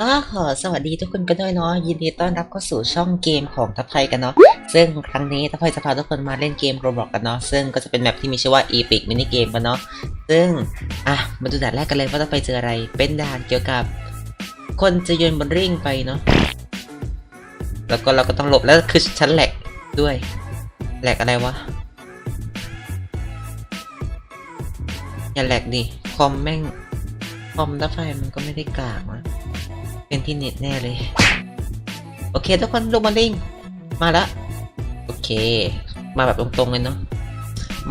ก็ขอสวัสดีทุกคนกันด้วยเนาะยินดีต้อนรับเข้าสู่ช่องเกมของทัพไทยกันเนาะซึ่งครั้งนี้ทัพไทยจะพาทุกคนมาเล่นเกมโรบล็อกกันเนาะซึ่งก็จะเป็นแมปที่มีชื่อว่า Epic Mini Game กันเนาะซึ่งอะมาดูด่านแรกกันเลยว่าจะไปเจออะไร เป็นด่านเกี่ยวกับ คนจะยนบนริ่งไปเนาะแล้วก็เราก็ต้องหลบแล้วคือชั้นแหลกด้วยแหลกอะไรวะอย่าแหลกดิคอมแม่งคอมทัพไทยมันก็ไม่ได้กลากนะ เป็นที่เน็ตแน่เลย โอเค ทุกคนลงมาลิงมาละโอเค มาแบบตรงๆเลยเนาะ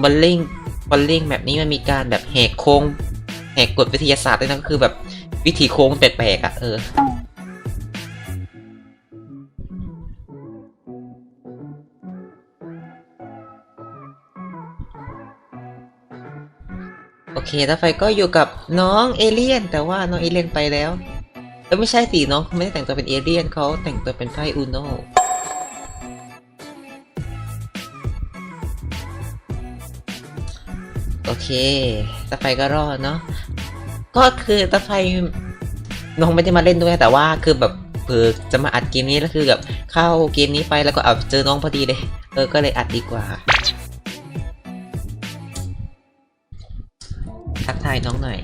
บอลลิงบอลลิงแบบนี้มันมีการแบบแหกโค้งแหกกฎวิทยาศาสตร์ด้วยนะก็คือแบบวิธีโค้งแปลกๆอะ่ะเออโอเคแล้วไฟก็อยู่กับน้องเอเลี่ยน แต่ว่าน้องเอเลี่ยนไปแล้ว อไม่ใช่สิน้องเขาไม่ได้แต่งตัวเป็นเอเลี่ยนเขาแต่งตัวเป็นไพ่อูโนโอเคตาไฟก็รอดเนาะก็คือตาไฟน้องไม่ได้มาเล่นด้วยแต่ว่าคือแบบเผื่อจะมาอัดเกมนี้แล้วคือแบบเข้าเกมนี้ไปแล้วก็เอาเจอน้องพอดีเลย เออก็เลยอัดดีกว่าทักทายน้องหน่อย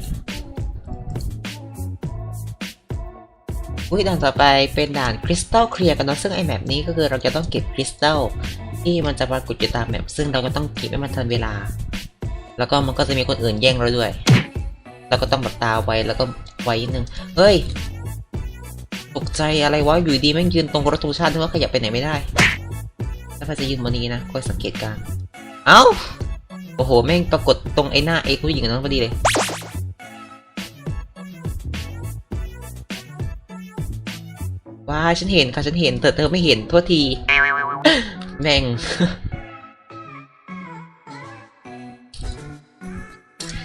อุ้ยด่านต่อไปเป็นด่านคริสตัลเคลียร์กันเนาะซึ่งไอแมปนี้ก็คือเราจะต้องเก็บคริสตัลที่มันจะปรากฏอยู่ตามแมปซึ่งเราก็ต้องเก็บให้มันทันเวลา แล้วก็มันก็จะมีคนอื่นแย่งเราด้วยเราก็ต้องแบบตาไว้แล้วก็ไว้นิดนึงเฮ้ยตกใจอะไรวะอยู่ดีแม่งยืนตรงระตูชาติที่ว่าขยับไปไหนไม่ได้แล้วพอจะยืนบนนี้นะคอยสังเกตการเอ้าโอ้โหแม่งปรากฏตรงไอ้หน้าไอ้ผู้หญิงนั้นพอดีเลย ฉันเห็นค่ะฉันเห็นแต่เธอไม่เห็นโทษที แม่ง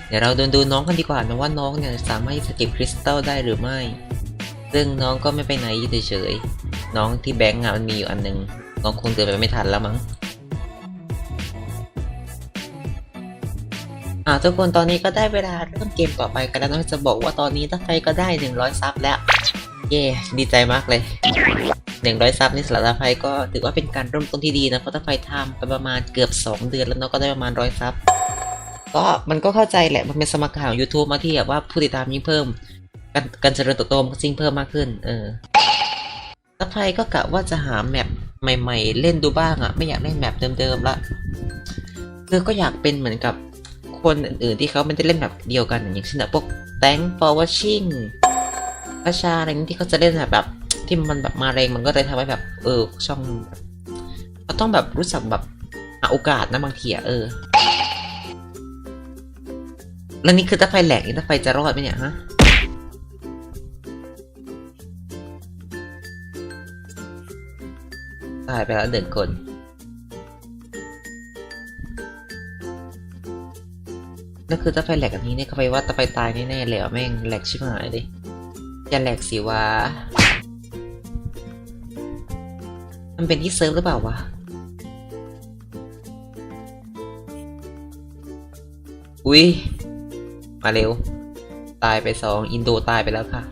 เดี๋ยวเราเดินดูน้องกันดีกว่านะว่าน้องเนี่ยสามารถจะเก็บคริสตัลได้หรือไม่ ซึ่งน้องก็ไม่ไปไหนเฉยๆน้องที่แบงก์อะมันมีอยู่อันหนึง น้องคงเดินไปไม่ทันแล้วมั้งอ่าทุกคนตอนนี้ก็ได้เวลาเริ่มเกมต่อไปกันแล้วนะจะบอกว่าตอนนี้ตั้งใจก็ได้ 100 ซับแล้ว เย้ดีใจมากเลย 100 ซับนี่สำหรับตาไฟก็ถือว่าเป็นการเริ่มต้นที่ดีนะ เพราะตาไฟทำไปประมาณเกือบ 2 เดือนแล้วเนาะก็ได้ประมาณ100ซับ ก็มันก็เข้าใจแหละ มันเป็นสมการของ YouTube มาที่แบบว่าผู้ติดตามยิ่งเพิ่ม การการเจริญเติบโตมันก็ยิ่งเพิ่มมากขึ้น เออตาไฟก็กะว่าจะหาแมปใหม่ๆ เล่นดูบ้างอะไม่อยากเล่นแมปเดิมๆละคือก็อยากเป็นเหมือนกับคนอื่นๆที่เขาไม่ได้เล่นแบบเดียวกันอย่างเช่นแบบพวก Thank for watching ประชาอะไรนี้ที่เขาจะเล่นแบบ ที่มันแบบมาแรงมันก็เลยทำให้แบบ เออ ช่องเราต้องแบบรู้จักแบบหาโอกาสนะบางทีอะเออ แล้วนี่คือถ้าไฟแหลกนี่ถ้าไฟจะรอดไหมเนี่ยฮะตายไปแล้วหนึ่งคนนั่นคือถ้าไฟแหลกอันนี้เนี่ยเขาไปว่าตาไฟตายแน่ๆเลยอะแม่งแหลกชิบหายเลย อย่าแหลกสิวะ มันเป็นที่เซิร์ฟหรือเปล่าวะ อุ้ย มาเร็ว ตายไปสองอินโดตายไปแล้วค่ะ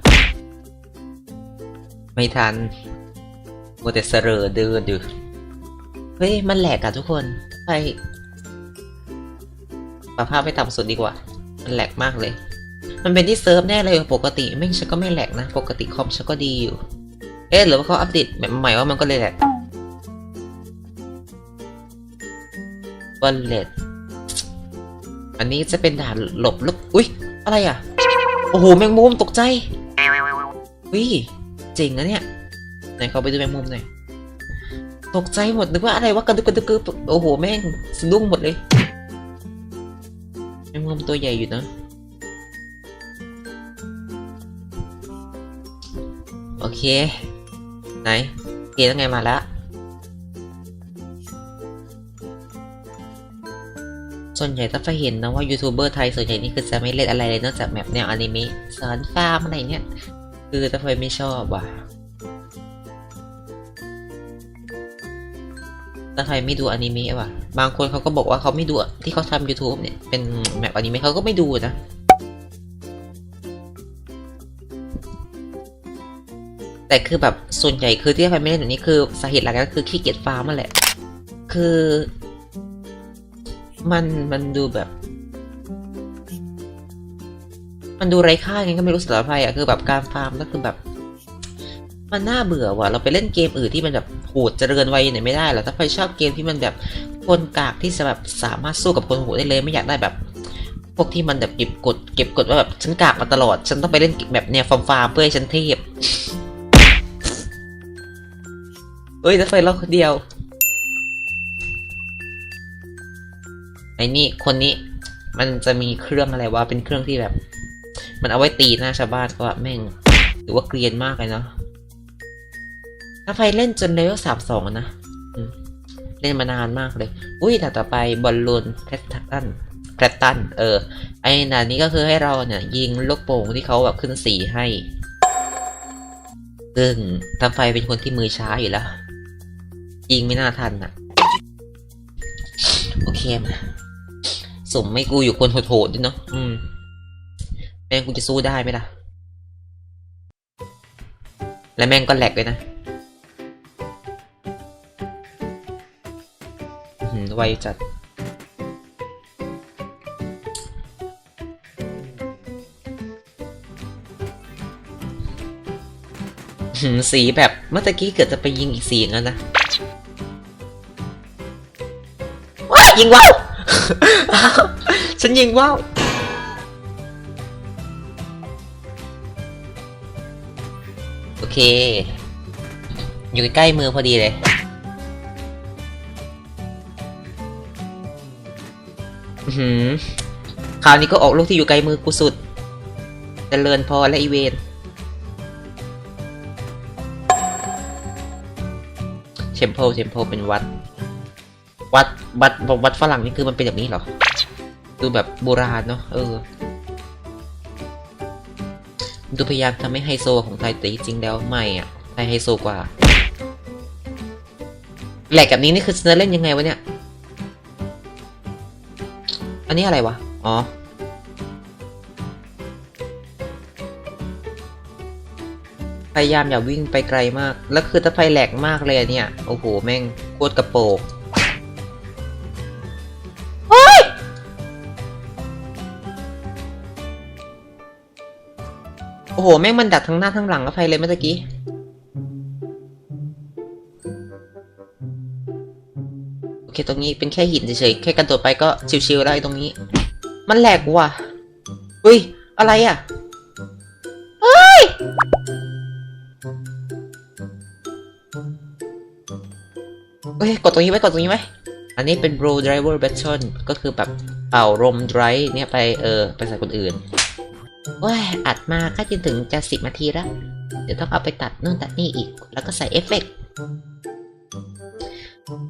ไม่ทันมัวแต่เสรอเดินอยู่เฮ้ย มันแหลกอะทุกคนไปปรับภาพไปต่ำสุดดีกว่า มันแหลกมากเลย มันเป็นที่เซิร์ฟแน่เลยปกติไม่ฉันก็ไม่แหลกนะ ปกติคอมฉันก็ดีอยู่ เอ๊ะหรือว่าเขาอัปเดตแบบใหม่ว่ามันก็เลยแหลกบอลเลตอันนี้จะเป็นด่านหลบลุกอุ้ยอะไรอะ โอ้โห แมงมุมตกใจวิเจ๋งนะเนี่ยไหนเขาไปดูแมงมุมหน่อยตกใจหมดนึกว่าอะไรวะกระดึกกระดึกกระดึกโอ้โห แม่งสะดุ้งหมดเลยแมงมุมตัวใหญ่อยู่นะ เค ไหนโอเคแล้วไงมาแล้วส่วนใหญ่ถ้าไปเห็นนะว่ายูทูบเบอร์ไทยส่วนใหญ่นี่คือจะไม่เล่นอะไรเลยนอกจากแบบแนวอนิเมะสอนฟาร์มอะไรเงี้ยคือถ้าไปไม่ชอบว่ะถ้าใครไม่ดูอนิเมะว่ะ บางคนเขาก็บอกว่าเขาไม่ดูที่เขาทำ YouTube เนี่ย เป็นแมปอนิเมะเขาก็ไม่ดูนะ แต่คือแบบส่วนใหญ่คือที่ไฟไม่เล่นแบบนี้คือสาเหตุหลักก็คือขี้เกียจฟาร์มนั่นแหละ คือ มันมันดูแบบ มันดูไร้ค่าไงก็ไม่รู้สารพัดอะคือแบบการฟาร์มก็คือแบบ มันน่าเบื่อว่ะเราไปเล่นเกมอื่นที่มันแบบโหดเจริญไวัยเนี่ยไม่ได้หรอกถ้าใครชอบเกมที่มันแบบคนกากที่จะแบบสามารถสู้กับคนโหดได้เลยไม่อยากได้แบบพวกที่มันแบบเก็บกดเก็บกดว่าแบบฉันกากมาตลอด ฉันต้องไปเล่นแบบเนี่ยฟาร์มฟาร์มเพื่อให้ฉันเทพ เอ้ยถ้าไฟเราคนเดียว ไอ้นี่คนนี้ มันจะมีเครื่องอะไรวะเป็นเครื่องที่แบบ มันเอาไว้ตีหน้าชาวบ้านก็แม่งหรือว่าเกรียนมากเลยเนาะถ้าไฟเล่นจนเลเวลสามสองนะเล่นมานานมากเลย อุ้ยแต่ต่อไปบอลลูนแพทตันแพทตัน เออ ไอ้นานี้ก็คือให้เราเนี่ย ยิงลูกโป่งที่เขาแบบขึ้นสีให้ ซึ่งทำไฟเป็นคนที่มือช้าอยู่แล้ว ยิงไม่น่าทันอะโอเคมาสมไม่กูอยู่คนโหดๆด้วยเนาะอืมแม่งกูจะสู้ได้ไหมล่ะ และแม่งก็แหลกเลยนะหือไวจัดหืมสีแบบเมื่อกี้เกิดจะไปยิงอีกสีงั้นนะ ยิงว่าวฉันยิงว่าวโอเค อยู่ใกล้มือพอดีเลยอือหือคราวนี้ก็ออกลูกที่อยู่ไกลมือกูสุดเจริญพอและอีเวนเทมเพเทมเพเป็นวัด วัดวัดวัดฝรั่งนี่คือมันเป็นแบบนี้เหรอดูแบบโบราณเนาะเออ ดูพยายามทำให้ไฮโซของไทยแต่จริงแล้วไม่อะไทยไฮโซกว่าแหลกแบบนี้นี่คือจะเล่นยังไงวะเนี่ย อันนี้อะไรวะ อ๋อ พยายามอย่าวิ่งไปไกลมาก แล้วคือถ้าไฟแหลกมากเลยเนี่ย โอ้โห แม่งโคตรกระโปง โอ้โห แม่งมันดักทั้งหน้าทั้งหลังกับไฟเลยเมื่อกี้ โอเคตรงนี้เป็นแค่หินเฉยๆ แค่กันตัวไปก็ชิวๆแล้วไอ้ตรงนี้ มันแหลกว่ะเฮ้ย อะไรอะ เฮ้ยเอ้ย กดตรงนี้ไว้ กดตรงนี้ไว้ อันนี้เป็น blow driver battle ก็คือแบบเป่าลม dry เนี่ยไปเออไปใส่คนอื่น ว้ยอัดมาก็จนถึงจะสิบนาทีแล้ว เดี๋ยวต้องเอาไปตัดนู่นตัดนี่อีก แล้วก็ใส่เอฟเฟกต์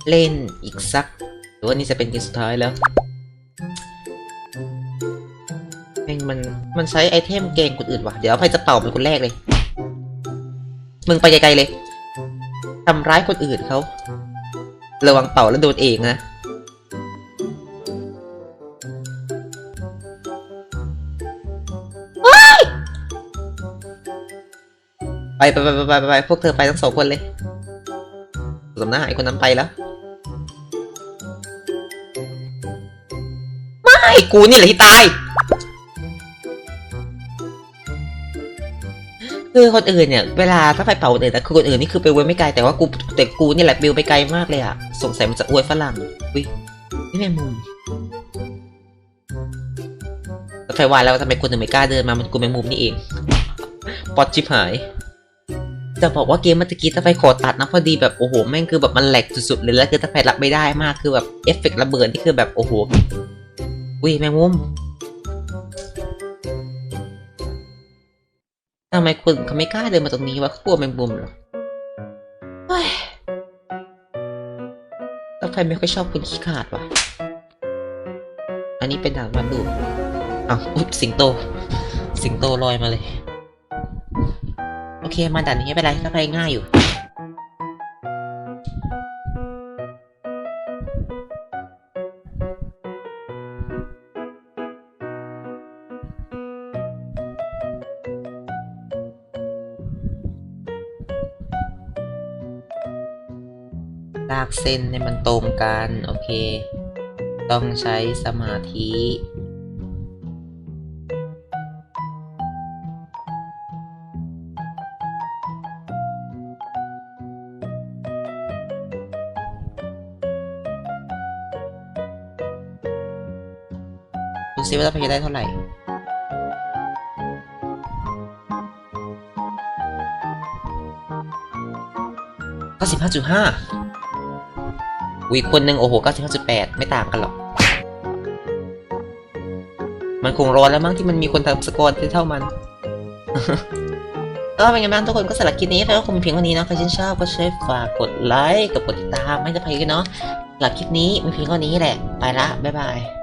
เล่นอีกสักหรือว่านี่จะเป็นเกมสุดท้ายแล้วแม่งมันมันใช้ไอเทมเกงคนอื่นว่ะ เดี๋ยวเอาไปจะเป่าเป็นคนแรกเลย มึงไปไกลๆเลยทำร้ายคนอื่นเขา ระวังเป่าแล้วโดนเองนะ ไปไปไปไปไปไปพวกเธอไปทั้งสองคนเลยสำหน้าไอ้คนนั้นไปแล้ว ไม่กูนี่แหละที่ตายคือคนอื่นเนี่ยเวลาถ้าไปเป่าอื่นแต่คือคนอื่นนี่คือไปเว้ยไม่ไกลแต่ว่ากูแต่กูนี่แหละบิวไปไกลมากเลยอะสงสัยมันจะอวยฝรั่งอุ้ยนี่แม่มุมไฟวายแล้วทำไมคนถึงไม่กล้าเดินมามันกูแมงมุมนี่เอง ปอดชิบหาย จะบอกว่าเกมเมื่อกี้ถ้าไฟขอตัดนะพอดีแบบโอ้โหแม่งคือแบบมันแหลกสุดๆเลยแล้วคือถ้าไฟรับไม่ได้มากคือแบบเอฟเฟกต์ระเบิดนี่คือแบบโอ้โหอุ้ยแมงมุมทำไมคนเขาไม่กล้าเดินมาตรงนี้วะกลัวแมงมุมเหรอเฮ้ยแล้วไฟไม่ค่อยชอบคนขี้ขาดว่ะอันนี้เป็นด่านวัดดูอ้าวอุ๊ยสิงโต สิงโตลอยมาเลย โอเค มาด่านนี้ไม่เป็นไรก็ไปง่ายอยู่ ลากเส้นให้มันตรงกัน โอเค ต้องใช้สมาธิ ดูซิว่าเราจะได้เท่าไหร่ก็สิบห้าจุดห้าวีคนหนึ่งโอ้โหเก้าสิบห้าจุดแปดไม่ต่างกันหรอก มันคงร้อนแล้วมั้งที่มันมีคนทำสกอร์ที่เท่ามันก็เป็นไงบ้างทุกคนก็สำหรับคลิปนี้ใครก็คงมีเพียงเท่านี้เนาะใครชื่นชอบก็ช่วยฝากกดไลค์กับกดติดตามให้จะไปกันเนาะสำหรับคลิปนี้มีเพียงเท่านี้แหละ ไปละ บ๊ายบาย